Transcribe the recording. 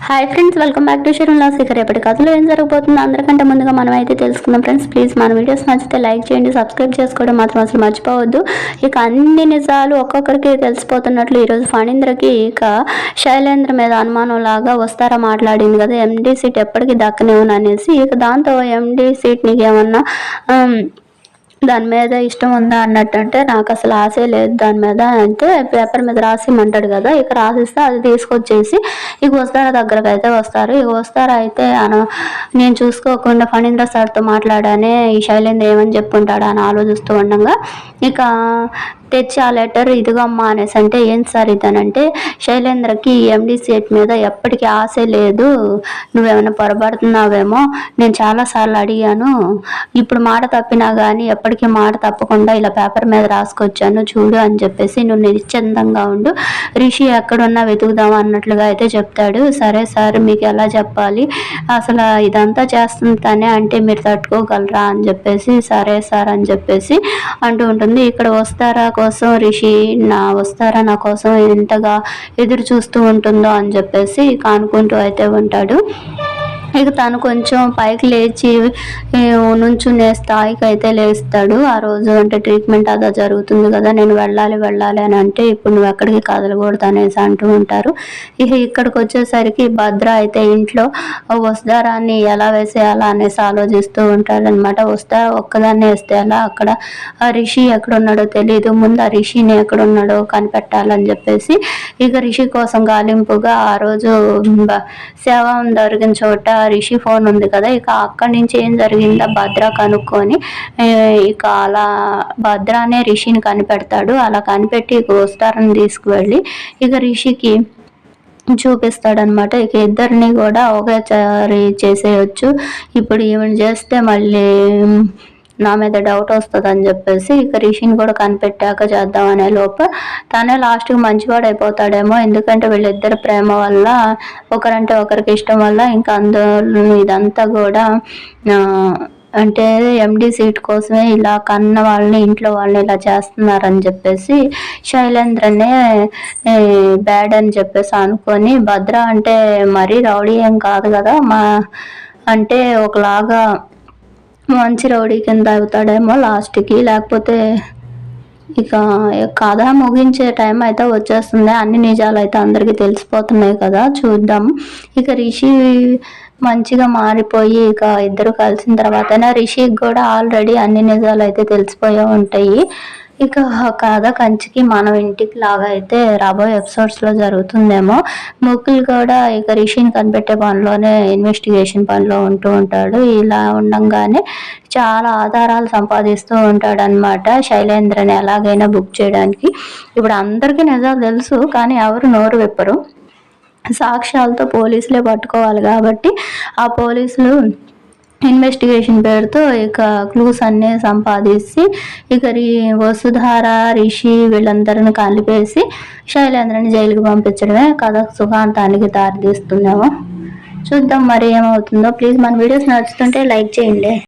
Hi friends welcome back to షిరులా Shikhar రేపటి కథలో ఏం జరగబోతుందో అందరికంటే ముందుగా మనం అయితే తెలుసుకుందాం. ఫ్రెండ్స్ ప్లీజ్ మన వీడియోస్ నచ్చితే లైక్ చేయండి సబ్స్క్రైబ్ చేసుకోవడం మాత్రం అసలు మర్చిపోవద్దు. ఇక అన్ని నిజాలు ఒక్కొక్కరికి తెలిసిపోతున్నట్లు ఈరోజు ఫణీంద్రకి ఇక శైలేంద్ర మీద అనుమానం లాగా వస్తారా మాట్లాడింది కదా ఎండి సీట్ ఎప్పటికీ దక్కనివ్వను అనేసి ఇక దాంతో ఎండి సీట్ నీకు ఏమన్నా um, దాని మీద ఇష్టం ఉందా అన్నట్టు అంటే నాకు అసలు ఆశే లేదు. దాని మీద అంటే పేపర్ మీద రాసిమంటాడు కదా ఇక రాసిస్తే అది తీసుకొచ్చేసి ఇక వస్తారా దగ్గరకు అయితే వస్తారు. ఇక వస్తారా అయితే అన నేను చూసుకోకుండా ఫణీంద్ర సార్తో మాట్లాడానే ఈ శైలేంద్ర ఏమని చెప్పుకుంటాడా అని ఆలోచిస్తూ ఉండగా ఇక తెచ్చి ఆ లెటర్ ఇదిగమ్మా అనేసి అంటే ఏం సార్ ఇదనంటే శైలేంద్రకి ఎండి సీట్ మీద ఎప్పటికీ ఆశ లేదు. నువ్వేమైనా పొరపడుతున్నావేమో నేను చాలాసార్లు అడిగాను. ఇప్పుడు మాట తప్పినా కానీ ఎప్పటి ఎప్పటికీ మాట తప్పకుండా ఇలా పేపర్ మీద రాసుకొచ్చాను చూడు అని చెప్పేసి నువ్వు నిశ్చందంగా ఉండు. రిషి ఎక్కడున్నా వెతుకుదాం అన్నట్లుగా అయితే చెప్తాడు. సరే సార్ మీకు ఎలా చెప్పాలి? అసలు ఇదంతా చేస్తుంది తనే అంటే మీరు తట్టుకోగలరా అని చెప్పేసి సరే సార్ అని చెప్పేసి అంటూ ఉంటుంది. ఇక్కడ వస్తారా కోసం రిషి? నా వస్తారా నా కోసం ఎంతగా ఎదురు చూస్తూ ఉంటుందో అని చెప్పేసి కానుకుంటూ అయితే ఉంటాడు. ఇక తను కొంచెం పైకి లేచి ఏ, నుంచునే స్థాయికి అయితే లేస్తాడు. ఆ రోజు అంటే ట్రీట్మెంట్ అదా జరుగుతుంది కదా నేను వెళ్ళాలి వెళ్ళాలి అని అంటే ఇప్పుడు నువ్వు ఎక్కడికి కదలకూడదు అనేసి అంటూ ఉంటారు. ఇక ఇక్కడికి వచ్చేసరికి భద్ర అయితే ఇంట్లో వస్తారాన్ని ఎలా వేసేయాలా? అనేసి ఆలోచిస్తూ ఉంటాడు అనమాట వస్తా ఒక్కదాన్ని వేస్తే ఎలా? అక్కడ ఆ రిషి ఎక్కడున్నాడో తెలియదు ముందు ఆ రిషిని ఎక్కడ ఉన్నాడో కనిపెట్టాలని చెప్పేసి ఇక రిషి కోసం గాలింపుగా ఆ రోజు సేవ జరిగిన చోట రిషి ఫోన్ ఉంది కదా ఇక అక్కడి నుంచి ఏం జరిగిందో భద్ర కనుక్కొని ఇక అలా భద్ర అనే రిషిని కనిపెడతాడు. అలా కనిపెట్టి ఇక వస్తారని తీసుకువెళ్ళి ఇక రిషికి చూపిస్తాడనమాట. ఇక ఇద్దరిని కూడా ఒకేసారి చేసేయచ్చు. ఇప్పుడు ఏమైనా చేస్తే మళ్ళీ నా మీద డౌట్ వస్తుంది అని చెప్పేసి ఇక రిషిని కూడా కనిపెట్టాక చేద్దాం అనే లోపు తనే లాస్ట్కి మంచివాడు అయిపోతాడేమో. ఎందుకంటే వీళ్ళిద్దరి ప్రేమ వల్ల ఒకరంటే ఒకరికి ఇష్టం వల్ల ఇంకా అందులో ఇదంతా కూడా అంటే ఎండి సీట్ కోసమే ఇలా కన్న వాళ్ళని ఇంట్లో వాళ్ళని ఇలా చేస్తున్నారని చెప్పేసి శైలేంద్రనే బ్యాడ్ అని చెప్పేసి అనుకొని భద్ర అంటే మరీ రౌడీ ఏం కాదు కదా మా అంటే ఒకలాగా మంచి రౌడీ కింద అవుతాడేమో లాస్ట్కి. లేకపోతే ఇక కథ ముగించే టైం అయితే వచ్చేస్తుంది. అన్ని నిజాలు అయితే అందరికీ తెలిసిపోతున్నాయి కదా చూద్దాం. ఇక రిషి మంచిగా మారిపోయి ఇక ఇద్దరు కలిసిన తర్వాతనే రిషికి కూడా ఆల్రెడీ అన్ని నిజాలు అయితే తెలిసిపోయే ఉంటాయి. ఇక కథ కంచికి మనం ఇంటికి లాగా అయితే రాబోయే ఎపిసోడ్స్లో జరుగుతుందేమో. ముకుల్ కూడా ఇక రిషిని కనిపెట్టే పనిలోనే ఇన్వెస్టిగేషన్ పనిలో ఉంటూ ఉంటాడు. ఇలా ఉండంగానే చాలా ఆధారాలు సంపాదిస్తూ ఉంటాడు అనమాట శైలేంద్రని ఎలాగైనా బుక్ చేయడానికి. ఇప్పుడు అందరికీ నిజాలు తెలుసు కానీ ఎవరు నోరు విప్పరు. సాక్ష్యాలతో పోలీసులే పట్టుకోవాలి కాబట్టి ఆ పోలీసులు ఇన్వెస్టిగేషన్ పేరుతో ఇక క్లూస్ అన్నీ సంపాదించి ఇక వసుధార రిషి వీళ్ళందరిని కలిపేసి శైలేంద్రని జైలుకి పంపించడమే కథ సుఖాంతానికి దారితీస్తున్నాము చూద్దాం మరి ఏమవుతుందో. ప్లీజ్ మన వీడియోస్ నచ్చుతుంటే లైక్ చేయండి.